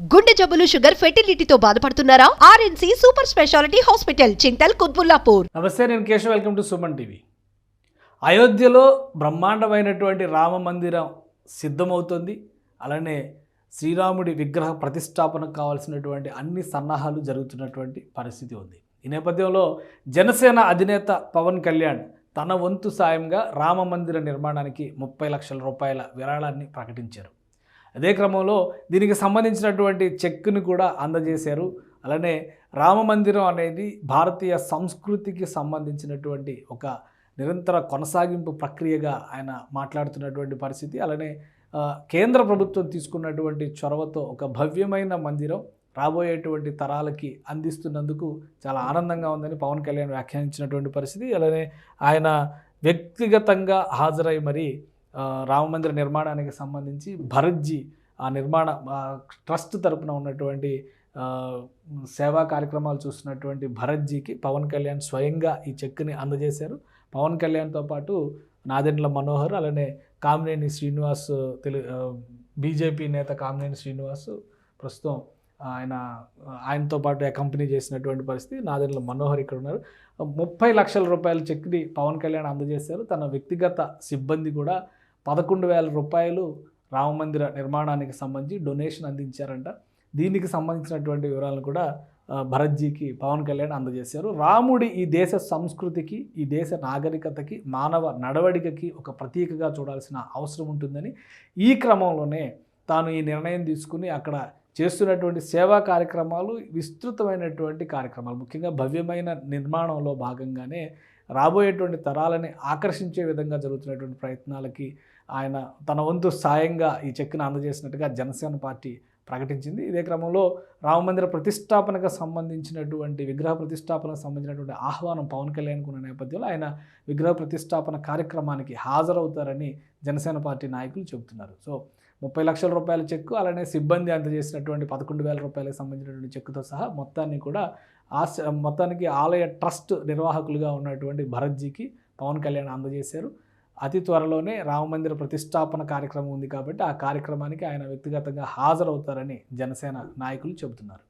గుండె జబ్బులు షుగర్ ఫెర్టిలిటీతో బాధపడుతున్నారా? RNC super speciality hospital Chintal Quthbullapur. నమస్తే నేను Keshav. Welcome to Suman TV. అయోధ్యలో బ్రహ్మాండమైనటువంటి రామ మందిరం సిద్ధమవుతుంది. అలానే శ్రీరాముడి విగ్రహ ప్రతిష్టాపనకు కావాల్సినటువంటి అన్ని సన్నాహాలు జరుగుతున్నటువంటి పరిస్థితి ఉంది. ఈ నేపథ్యంలో జనసేన అధినేత పవన్ కళ్యాణ్ తన వంతు సాయంగా రామ మందిర నిర్మాణానికి ముప్పై లక్షల రూపాయల విరాళాన్ని ప్రకటించారు. అదే క్రమంలో దీనికి సంబంధించినటువంటి చెక్ను కూడా అందజేశారు. అలానే రామ మందిరం అనేది భారతీయ సంస్కృతికి సంబంధించినటువంటి ఒక నిరంతర కొనసాగింపు ప్రక్రియగా ఆయన మాట్లాడుతున్నటువంటి పరిస్థితి. అలానే కేంద్ర ప్రభుత్వం తీసుకున్నటువంటి చొరవతో ఒక భవ్యమైన మందిరం రాబోయేటువంటి తరాలకి అందిస్తున్నందుకు చాలా ఆనందంగా ఉందని పవన్ కళ్యాణ్ వ్యాఖ్యానించినటువంటి పరిస్థితి. అలానే ఆయన వ్యక్తిగతంగా హాజరై మరి రామమందిర నిర్మాణానికి సంబంధించి భరత్జీ ఆ నిర్మాణ ట్రస్ట్ తరపున ఉన్నటువంటి సేవా కార్యక్రమాలు చూస్తున్నటువంటి భరత్జీకి పవన్ కళ్యాణ్ స్వయంగా ఈ చెక్ని అందజేశారు. పవన్ కళ్యాణ్తో పాటు నాదెండ్ల మనోహర్ అలానే కామినేని శ్రీనివాస్ తెలు బీజేపీ నేత కామినేని శ్రీనివాస్ ప్రస్తుతం ఆయన ఆయనతో పాటు కంపెనీ చేసినటువంటి పరిస్థితి. నాదెండ్ల మనోహర్ ఇక్కడ ఉన్నారు. ముప్పై లక్షల రూపాయల చెక్ని పవన్ కళ్యాణ్ అందజేశారు. తన వ్యక్తిగత సిబ్బంది కూడా పదకొండు వేల రూపాయలు రామమందిర నిర్మాణానికి సంబంధించి డొనేషన్ అందించారంట. దీనికి సంబంధించినటువంటి వివరాలను కూడా భరత్జీకి పవన్ కళ్యాణ్ అందజేశారు. రాముడి ఈ దేశ సంస్కృతికి ఈ దేశ నాగరికతకి మానవ నడవడికకి ఒక ప్రతీకగా చూడాల్సిన అవసరం ఉంటుందని ఈ క్రమంలోనే తాను ఈ నిర్ణయం తీసుకుని అక్కడ చేస్తున్నటువంటి సేవా కార్యక్రమాలు విస్తృతమైనటువంటి కార్యక్రమాలు ముఖ్యంగా భవ్యమైన నిర్మాణంలో భాగంగానే రాబోయేటువంటి తరాలని ఆకర్షించే విధంగా జరుగుతున్నటువంటి ప్రయత్నాలకి ఆయన తన వంతు సాయంగా ఈ చెక్కును అందజేసినట్టుగా జనసేన పార్టీ ప్రకటించింది. ఇదే క్రమంలో రామమందిర ప్రతిష్టాపనకు సంబంధించినటువంటి విగ్రహ ప్రతిష్టాపనకు సంబంధించినటువంటి ఆహ్వానం పవన్ కళ్యాణ్కు ఉన్న నేపథ్యంలో ఆయన విగ్రహ ప్రతిష్టాపన కార్యక్రమానికి హాజరవుతారని జనసేన పార్టీ నాయకులు చెబుతున్నారు. సో ముప్పై లక్షల రూపాయల చెక్కు అలానే సిబ్బంది అందజేసినటువంటి పదకొండు వేల రూపాయలకు సంబంధించినటువంటి చెక్కుతో సహా మొత్తాన్ని కూడా ఆశ మొత్తానికి ఆలయ ట్రస్ట్ నిర్వాహకులుగా ఉన్నటువంటి భరత్జీకి పవన్ కళ్యాణ్ అందజేశారు. అతి త్వరలోనే రామమందిర ప్రతిష్టాపన కార్యక్రమం ఉంది కాబట్టి ఆ కార్యక్రమానికి ఆయన వ్యక్తిగతంగా హాజరవుతారని జనసేన నాయకులు చెబుతున్నారు.